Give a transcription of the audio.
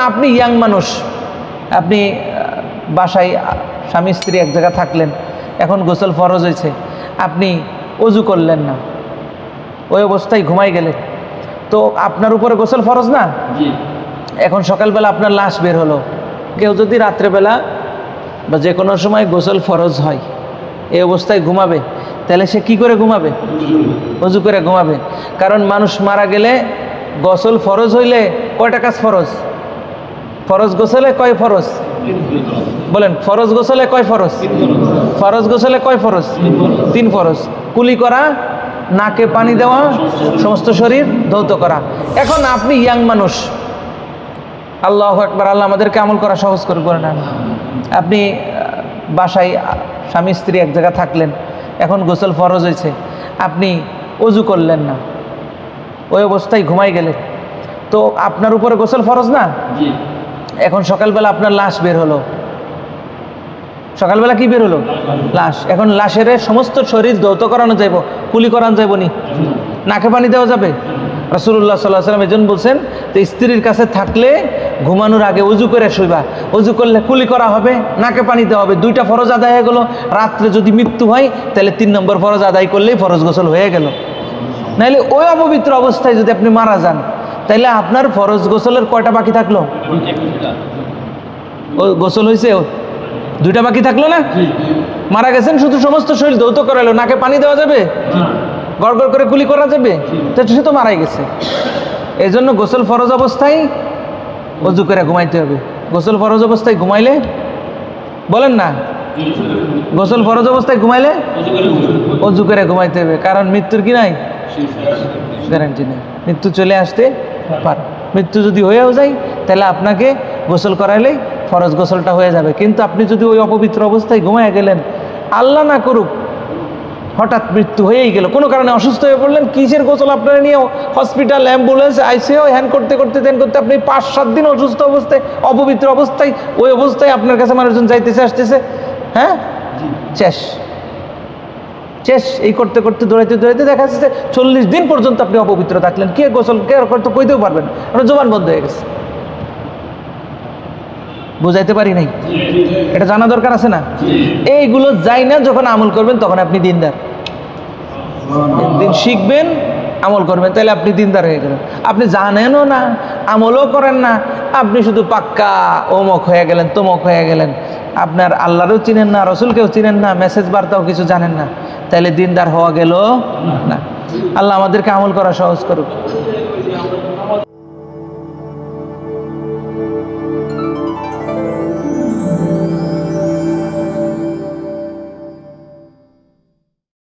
আপনি ইয়াং মানুষ আপনি বাসায় স্বামী স্ত্রী এক জায়গায় থাকলেন এখন গোসল ফরজ হয়েছে আপনি অজু করলেন না ওই অবস্থায় ঘুমাই গেলেন তো আপনার উপরে গোসল ফরজ না? এখন সকালবেলা আপনার লাশ বের হলো। কেউ যদি রাত্রেবেলা বা যে কোনো সময় গোসল ফরজ হয় এই অবস্থায় ঘুমাবে তাহলে সে কি করে ঘুমাবে? অজু করে ঘুমাবে। কারণ মানুষ মারা গেলে গোসল ফরজ হইলে কয়টা কাজ ফরজ? ফরজ গোসলে কয় ফরজ? বলেন, ফরজ গোসলে কয় ফরজ? ফরজ গোসলে কয় ফরজ? তিন ফরজ। কুলি করা, নাকে পানি দেওয়া, সমস্ত শরীর ধৌত করা। এখন আপনি ইয়াং মানুষ, আল্লাহ একবার আল্লাহ আমাদেরকে আমল করা সহজ করে করে না আপনি বাসায় স্বামী, স্ত্রী এক জায়গায় থাকলেন, এখন গোসল ফরজ হয়েছে, আপনি অজু করলেন না, ওই অবস্থায় ঘুমাই গেলেন। তো আপনার উপরে গোসল ফরজ না? এখন সকালবেলা আপনার লাশ বের হলো। সকালবেলা কি বের হলো? লাশ। এখন লাশের সমস্ত শরীর দৌত করানো যাইব, কুলি করানো যাইব নি? নাকে পানি দেওয়া যাবে? রাসুল্লাহ সাল্লাহ সাল্লাম এজন বলছেন যে স্ত্রীর কাছে থাকলে ঘুমানোর আগে উজু করে শুইবা। উজু করলে কুলি করা হবে, নাকে পানি দেওয়া হবে। দুইটা ফরজ আদায় হয়ে গেলো। রাত্রে যদি মৃত্যু হয়, তাহলে তিন নম্বর ফরজ আদায় করলেই ফরজ গোসল হয়ে গেল। নাহলে ওই অপবিত্র অবস্থায় যদি আপনি মারা যান তাহলে আপনার ফরজ গোসলের কয়টা বাকি থাকল? ও গোসল হয়েছে দুইটা বাকি থাকল না? মারা গেছেন শুধু সমস্ত শরীর দৌত করালো নাকে পানি দেওয়া যাবে? গড় গড় করে কুলি করা যাবে? তো সে তো মারাই গেছে। এই জন্য গোসল ফরজ অবস্থায় অজু করে ঘুমাইতে হবে। গোসল ফরজ অবস্থায় ঘুমাইলে? বলেন না। গোসল ফরজ অবস্থায় ঘুমাইলে? অজু করে ঘুমাইতে হবে। কারণ মৃত্যুর কি নাই? গ্যারান্টি নেই। মৃত্যু চলে আসতে পারে মৃত্যু যদি হয়েও যায় তাহলে আপনাকে গোসল করাইলেই ফরজ গোসলটা হয়ে যাবে। কিন্তু আপনি যদি ওই অপবিত্র অবস্থায় ঘুমায় গেলেন আল্লাহ না করুক হঠাৎ মৃত্যু হয়েই গেল। কোনো কারণে অসুস্থ হয়ে পড়লেন কিসের গোসল আপনারা নিয়ে হসপিটাল অ্যাম্বুলেন্স আইসিও হ্যান করতে করতে দেন করতে আপনি পাঁচ সাত দিন অসুস্থ অবস্থায় অপবিত্র অবস্থায় ওই অবস্থায় আপনার কাছে মানুষজন যাইতেছে আসতেছে হ্যাঁ? শেষ। শেষ এই করতে করতে দৌড়াইতে দৌড়াইতে দেখা যাচ্ছে চল্লিশ দিন পর্যন্ত আপনি অপবিত্র থাকলেন। কে গোসল কে করতে কইতেও পারবেন আপনার জবান বন্ধ হয়ে গেছে। বুঝাইতে পারি নাই? এটা জানা দরকার আছে না? এইগুলো যাই না যখন আমল করবেন তখন আপনি দিনদার। একদিন শিখবেন আমল করবেন তাহলে আপনি দিনদার হয়ে গেলেন। আপনি জানেনও না আমলও করেন না আপনি শুধু পাক্কা অমক হয়ে গেলেন তমক হয়ে গেলেন। আপনার আল্লাহরও চিনেন না, রসুলকেও চিনেন না মেসেজ বার্তাও কিছু জানেন না। তাইলে দিনদার হওয়া গেল না। আল্লাহ আমাদেরকে আমল করা সহজ করুক।